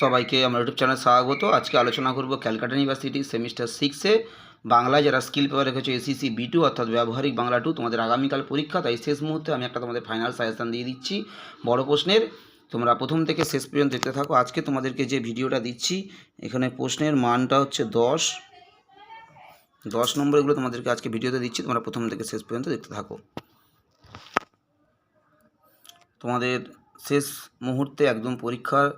সবাইকে আমার YouTube channel স্বাগত। আজকে আলোচনা করব ক্যালকাটা ইউনিভার্সিটি সেমিস্টার সিক্সে বাংলায় যারা স্কিল পেপার রেখেছে এসিসি বি টু অর্থাৎ ব্যবহারিক বাংলা টু তোমাদের আগামীকাল পরীক্ষা, তাই শেষ মুহূর্তে আমি একটা তোমাদের ফাইনাল সাজেশান দিয়ে দিচ্ছি বড় প্রশ্নের। তোমরা প্রথম থেকে শেষ পর্যন্ত দেখতে থাকো। আজকে তোমাদেরকে যে ভিডিওটা দিচ্ছি, এখানে প্রশ্নের মানটা হচ্ছে দশ। দশ নম্বর এগুলো তোমাদেরকে আজকে ভিডিওতে দিচ্ছি, তোমরা প্রথম থেকে শেষ পর্যন্ত দেখতে থাকো। তোমাদের শেষ মুহূর্তে একদম পরীক্ষার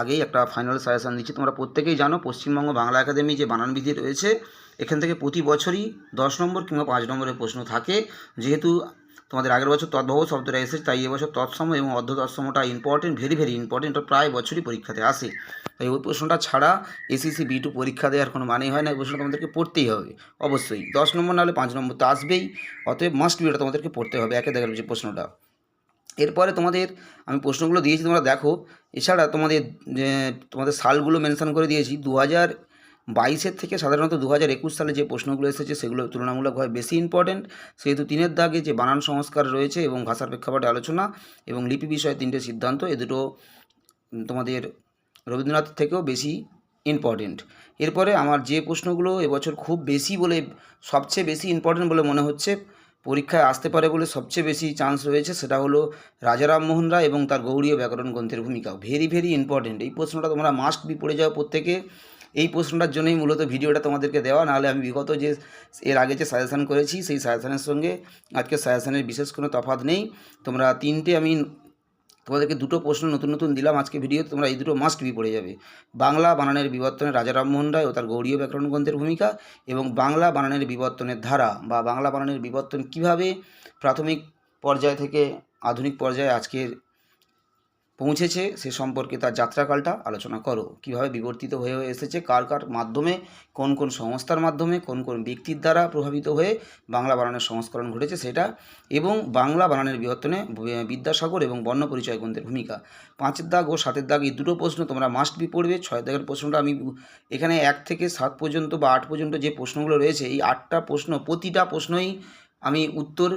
আগেই একটা ফাইনাল সাজেশান দিচ্ছি। তোমরা প্রত্যেকেই জানো, পশ্চিমবঙ্গ বাংলা একাডেমি যে বানান বিধি রয়েছে, এখান থেকে প্রতি বছরই দশ নম্বর কিংবা পাঁচ নম্বরের প্রশ্ন থাকে। যেহেতু তোমাদের আগের বছর তদ্ভব শব্দটা এসেছে, তাই এবছর তৎসম এবং অর্ধ তৎসমটা ইম্পর্টেন্ট ভেরি ভেরি ইম্পর্টেন্ট প্রায় বছরই পরীক্ষাতে আসে। তাই ওই প্রশ্নটা ছাড়া এসিসি বি টু পরীক্ষা দেওয়ার কোনো মানে হয় না, এই প্রশ্নটা তোমাদেরকে পড়তেই হবে, অবশ্যই। দশ নম্বর নাহলে পাঁচ নম্বর তো আসবেই, অতএব মাস্ট বি ওটা তোমাদেরকে পড়তে হবে, একে দেখার যে প্রশ্নটা। এরপরে তোমাদের আমি প্রশ্নগুলো দিয়েছি, তোমরা দেখো। এছাড়া তোমাদের তোমাদের সালগুলো মেনশন করে দিয়েছি দু হাজার বাইশের থেকে সাধারণত দু হাজার একুশ সালে যে প্রশ্নগুলো এসেছে সেগুলো তুলনামূলকভাবে বেশি ইম্পর্টেন্ট সেহেতু তিনের দাগে যে বানান সংস্কার রয়েছে এবং ভাষার প্রেক্ষাপটে আলোচনা এবং লিপি বিষয়ে তিনটে সিদ্ধান্ত, এ দুটো তোমাদের রবীন্দ্রনাথ থেকেও বেশি ইম্পর্টেন্ট এরপরে আমার যে প্রশ্নগুলো এবছর খুব বেশি বলে, সবচেয়ে বেশি ইম্পর্টেন্ট বলে মনে হচ্ছে পরীক্ষায় আসতে পারে বলে সবচেয়ে বেশি চান্স রয়েছে, সেটা হলো রাজা রামমোহন রায় এবং তার গৌড়ীয় ব্যাকরণ গ্রন্থের ভূমিকা ভেরি ভেরি ইম্পর্টেন্ট এই প্রশ্নটা তোমরা মাস্ট বি পড়ে যাও প্রত্যেকে। এই প্রশ্নটার জন্যই মূলত ভিডিওটা তোমাদেরকে দেওয়া, নাহলে আমি বিগত যে এর আগে যে সাজেশান করেছি, সেই সাজেশানের সঙ্গে আজকে সাজেশানের বিশেষ কোনো তফাৎ নেই। তোমরা তিনটে আমি তোমাদেরকে দুটো প্রশ্ন নতুন নতুন দিলাম আজকে ভিডিও তোমরা এই দুটো মাস্ট বি পড়ে যাবে। বাংলা বানানের বিবর্তনে রাজা রামমোহন রায় ও তার গৌড়ীয় ব্যাকরণ গ্রন্থের ভূমিকা এবং বাংলা বানানের বিবর্তনের ধারা বা বাংলা বানানের বিবর্তন কীভাবে প্রাথমিক পর্যায় থেকে আধুনিক পর্যায়ে আজকের পৌঁছেছে, সে সম্পর্কে তার যাত্রাকালটা আলোচনা করো। কীভাবে বিবর্তিত হয়ে হয়ে এসেছে, কার কার মাধ্যমে, কোন কোন সংস্থার মাধ্যমে, কোন কোন ব্যক্তির দ্বারা প্রভাবিত হয়ে বাংলা বানানের সংস্করণ ঘটেছে সেটা, এবং বাংলা বানানের বিবর্তনে বিদ্যাসাগর এবং বর্ণ পরিচয় গ্রন্থের ভূমিকা। পাঁচের দাগ ও সাতের দাগ এই দুটো প্রশ্ন তোমরা মাস্ট বি পড়বে। ছয় দাগের প্রশ্নটা আমি এখানে এক থেকে সাত পর্যন্ত বা আট পর্যন্ত যে প্রশ্নগুলো রয়েছে, এই আটটা প্রশ্ন প্রতিটা প্রশ্নই আমি উত্তর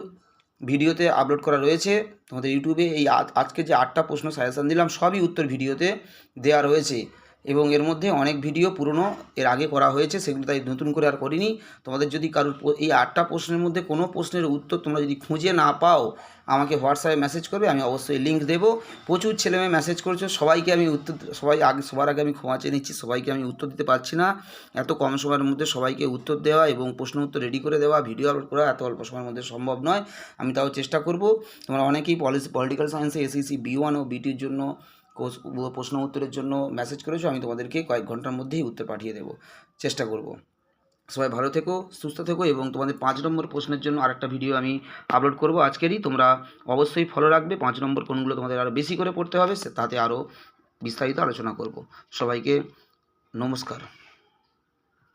ভিডিওতে আপলোড করা রয়েছে। তোমাদের ইউটিউবে এই আজ- আজকে যে আটটা প্রশ্ন সাজেশান দিলাম, সবই উত্তর ভিডিওতে দেওয়া রয়েছে। এবং এর মধ্যে অনেক ভিডিও পুরনো এর আগে করা হয়েছে, সেগুলো তাই নতুন করে আর করিনি। তোমাদের যদি কারোর এই আটটা প্রশ্নের মধ্যে কোনো প্রশ্নের উত্তর তোমরা যদি খুঁজে না পাও, আমাকে হোয়াটসঅ্যাপে মেসেজ করবে, আমি অবশ্যই লিঙ্ক দেবো। প্রচুর ছেলেমেয়ে মেসেজ করছ, সবাইকে আমি উত্তর সবাই আগে, সবার আগে আমি ক্ষমা চেয়ে নিচ্ছি, সবাইকে আমি উত্তর দিতে পারছি না। এত কম সময়ের মধ্যে সবাইকে উত্তর দেওয়া এবং প্রশ্ন উত্তর রেডি করে দেওয়া ভিডিও আপলোড করা এত অল্প সময়ের মধ্যে সম্ভব নয়। আমি তাও চেষ্টা করব। তোমরা অনেকেই পলিসি পলিটিক্যাল সায়েন্সে এসিসি বি ওয়ান ও বিটির জন্য প্রশ্ন উত্তরের জন্য মেসেজ করেছ, আমি তোমাদেরকে কয়েক ঘণ্টার মধ্যেই উত্তর পাঠিয়ে দেবো। চেষ্টা করব। সবাই ভালো থেকো, সুস্থ থেকো এবং তোমাদের পাঁচ নম্বর প্রশ্নের জন্য আরেকটা ভিডিও আমি আপলোড করব আজকেরই। তোমরা অবশ্যই ফলো রাখবে, পাঁচ নম্বর কোনগুলো তোমাদের আরও বেশি করে পড়তে হবে তাতে আরও বিস্তারিত আলোচনা করব। সবাইকে নমস্কার।